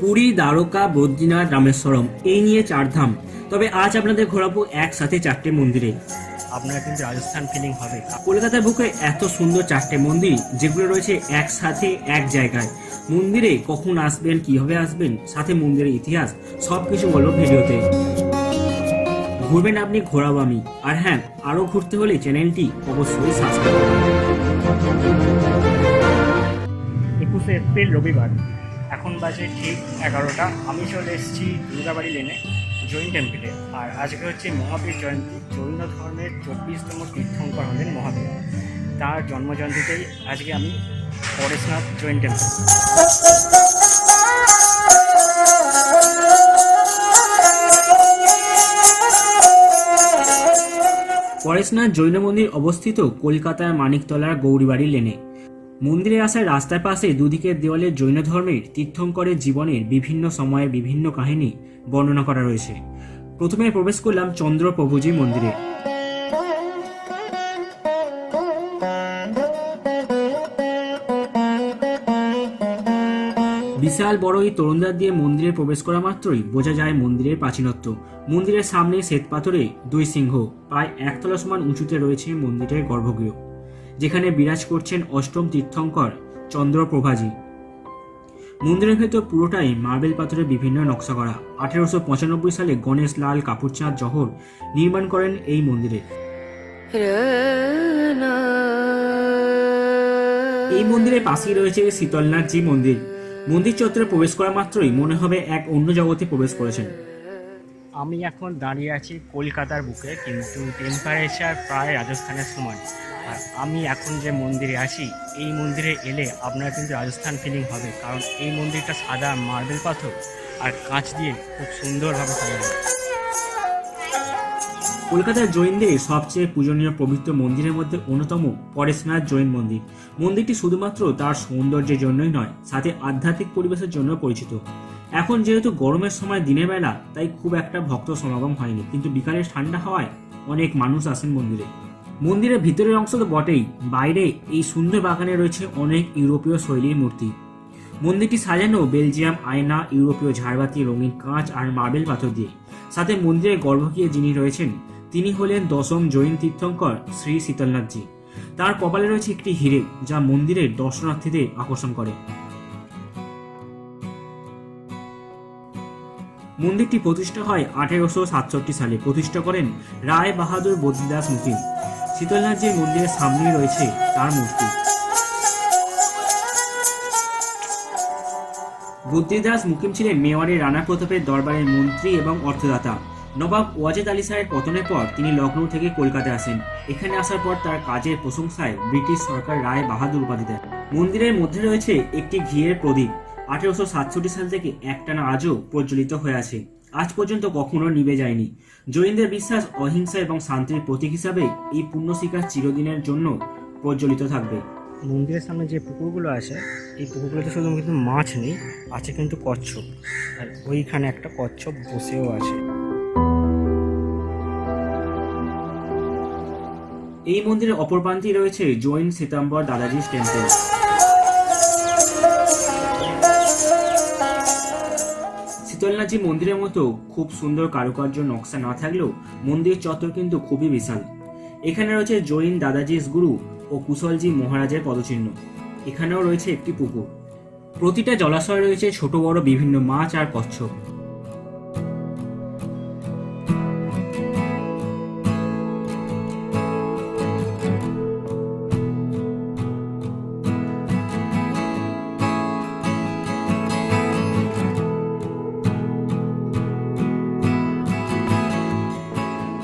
পুরী দ্বারকা বদ্রীনাথ রামেশ্বরম এই নিয়ে চার ধাম তবে আজ আপনাদের ঘোরাবো একসাথে চারটে মন্দিরে। আপনার কিন্তু রাজস্থান ফিলিং হবে। কলকাতার বুকে এত সুন্দর চারটে মন্দির যেগুলো রয়েছে একসাথে এক জায়গায়। মন্দিরে কখন আসবেন কীভাবে আসবেন সাথে মন্দিরের ইতিহাস সবকিছু বলব ভিডিওতে। ঘুরবেন আপনি ঘোরাবো আমি। আর হ্যাঁ আরও ঘুরতে হলে চ্যানেলটি অবশ্যই সাবস্ক্রাইব করুন একুশে এপ্রিল রবিবার। এখন বাজে ঠিক এগারোটা। আমি চলে এসেছি দুর্গাবাড়ি লেনে জৈন টেম্পলে আর আজকে হচ্ছে মহাবীর জয়ন্তী, জৈন ধর্মের চব্বিশতম তীর্থঙ্কর হলেন মহাবীর। তার জন্মজয়ন্তীতেই আজকে আমি পরেশনাথ জৈন টেম্পল পরেশনাথ জৈন মন্দির অবস্থিত কলকাতার মানিকতলার গৌরীবাড়ি লেনে মন্দিরে আসার রাস্তার পাশে দুদিকের দেওয়ালে জৈন ধর্মের তীর্থঙ্করের জীবনের বিভিন্ন সময়ে বিভিন্ন কাহিনী বর্ণনা করা রয়েছে। প্রথমে প্রবেশ করলাম চন্দ্র প্রভুজি মন্দিরে। বিশাল বড় এই তরুণদার দিয়ে মন্দিরে প্রবেশ করা মাত্রই বোঝা যায় মন্দিরের প্রাচীনত্ব। মন্দিরের সামনে শ্বেতপাথরে দুই সিংহ, প্রায় একতলা সমান উঁচুতে রয়েছে মন্দিরের গর্ভগৃহ। যেখানে বিরাজ করছেন অষ্টম তীর্থঙ্কর চন্দ্রপ্রভাজি। মন্দিরের ভেতর পুরোটাই মার্বেল পাথরের বিভিন্ন নকশা করা। আঠেরোশো পঁচানব্বই সালে গণেশ লাল কাপুরচাঁদ জহর নির্মাণ করেন এই মন্দিরে। এই মন্দিরের পাশেই রয়েছে শীতলনাথজি মন্দির। মন্দির চত্বরে প্রবেশ করা মাত্রই মনে হবে এক অন্য জগতে প্রবেশ করেছেন। আমি এখন দাঁড়িয়ে আছি কলকাতার বুকে, কিন্তু টেম্পারেচার প্রায় রাজস্থানের সমান। আর আমি এখন যে মন্দিরে আছি, এই মন্দিরে এলে আপনার কিন্তু রাজস্থান ফিলিং হবে, কারণ এই মন্দিরটা সাদা মার্বেল পাথর আর কাঁচ দিয়ে খুব সুন্দরভাবে সাজানো। কলকাতার জৈনদের সবচেয়ে পূজনীয় পবিত্র মন্দিরের মধ্যে অন্যতম পরেশনাথ জৈন মন্দির। মন্দিরটি শুধুমাত্র তার সৌন্দর্যের জন্যই নয়, সাথে আধ্যাত্মিক পরিবেশের জন্য পরিচিত। এখন যেহেতু গরমের সময় দিনের বেলা, তাই খুব একটা ভক্ত সমাগম হয়নি, কিন্তু বিকালে ঠান্ডা হওয়ায় অনেক মানুষ আসেন মন্দিরে। মন্দিরের ভিতরের অংশ তো বটেই, বাইরে এই সুন্দর বাগানে রয়েছে অনেক ইউরোপীয় শৈলীর মূর্তি। মন্দিরটি সাজানো বেলজিয়াম, আয়না, ইউরোপীয় ঝাড়বাতি, রঙিন কাঁচ আর মার্বেল পাথর দিয়ে। সাথে মন্দিরের গর্ভগৃহে যিনি রয়েছেন, তিনি হলেন দশম জৈন তীর্থঙ্কর শ্রী শীতলনাথজি। তার কপালে রয়েছে একটি হিরে যা মন্দিরের দর্শনার্থীদের আকর্ষণ করে। মন্দিরটি প্রতিষ্ঠা হয় আঠেরোশো সাতষট্টি সালে। প্রতিষ্ঠা করেন রায় বাহাদুর বদ্রীদাস মুকিম। শীতলনাথ যে মন্দিরের সামনেই রয়েছে তার মূর্তি। বুদ্ধিদাস মুকিম ছিলেন মেওয়ারের রানা প্রতাপের দরবারের মন্ত্রী এবং অর্থদাতা। নবাব ওয়াজেদ আলী শাহের পতনের পর তিনি লখনৌ থেকে কলকাতায় আসেন। এখানে আসার পর তার কাজের প্রশংসায় ব্রিটিশ সরকার রায় বাহাদুর উপাধি দেয় মন্দিরের মধ্যে রয়েছে একটি ঘিয়ের প্রদীপ। আঠেরোশো সাতষট্টি সাল থেকে একটানা আজও প্রজ্বলিত হয়ে আছে। আজ পর্যন্ত কখনো নিভে যায়নি। জৈনদের বিশ্বাস অহিংসা এবং শান্তির প্রতীক হিসাবে এই পুণ্যশিকার চিরদিনের জন্য প্রজ্বলিত থাকবে। মন্দিরের সামনে যে পুকুরগুলো আছে এই পুকুরগুলোতে শুধু কিন্তু মাছ নেই আছে কিন্তু কচ্ছপ। আর ওইখানে একটা কচ্ছপ বসেও আছে। এই মন্দিরের অপর প্রান্তেই রয়েছে জৈন শ্বেতাম্বর দাদাজি টেম্পল শীতলনাথজি মন্দিরের মতো খুব সুন্দর কারুকার্য নকশা না থাকলেও মন্দির চত্বর কিন্তু খুবই বিশাল। এখানে রয়েছে জৈন দাদাজিস গুরু ও কুশলজি মহারাজের পদচিহ্ন। এখানেও রয়েছে একটি পুকুর। প্রতিটা জলাশয়ে রয়েছে ছোট বড় বিভিন্ন মাছ আর কচ্ছপ।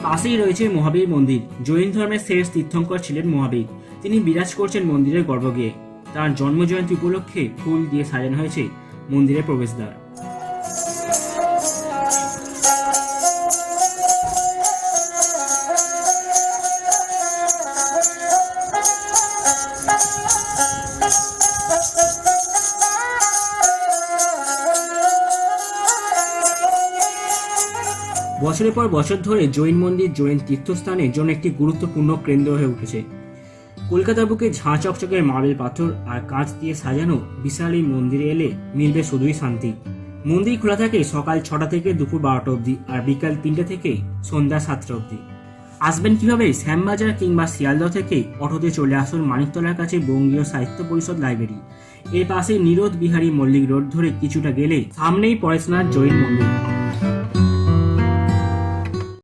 পাশেই রয়েছে মহাবীর মন্দির। জৈন ধর্মের শেষ তীর্থঙ্কর ছিলেন মহাবীর। তিনি বিরাজ করছেন মন্দিরের গর্ভগৃহে। তার জন্মজয়ন্তী উপলক্ষে ফুল দিয়ে সাজানো হয়েছে মন্দিরের প্রবেশদ্বার। বছরের পর বছর ধরে জৈন মন্দির, জৈন তীর্থস্থানের জন্য একটি গুরুত্বপূর্ণ কেন্দ্র হয়ে উঠেছে। কলকাতার বুকে ঝাঁ চকচকের মার্বেল পাথর আর কাঁচ দিয়ে সাজানো বিশাল এই মন্দিরে এলে মিলবে শুধুই শান্তি। মন্দির খোলা থাকে সকাল ছটা থেকে দুপুর বারোটা অবধি আর বিকাল তিনটে থেকে সন্ধ্যা সাতটা অবধি। আসবেন কীভাবে? শ্যামবাজার কিংবা শিয়ালদহ থেকে অটোতে চলে আসুন মানিকতলার কাছে বঙ্গীয় সাহিত্য পরিষদ লাইব্রেরি। এর পাশে নিরোধ বিহারী মল্লিক রোড ধরে কিছুটা গেলে সামনেই পরেশনাথ জৈন মন্দির।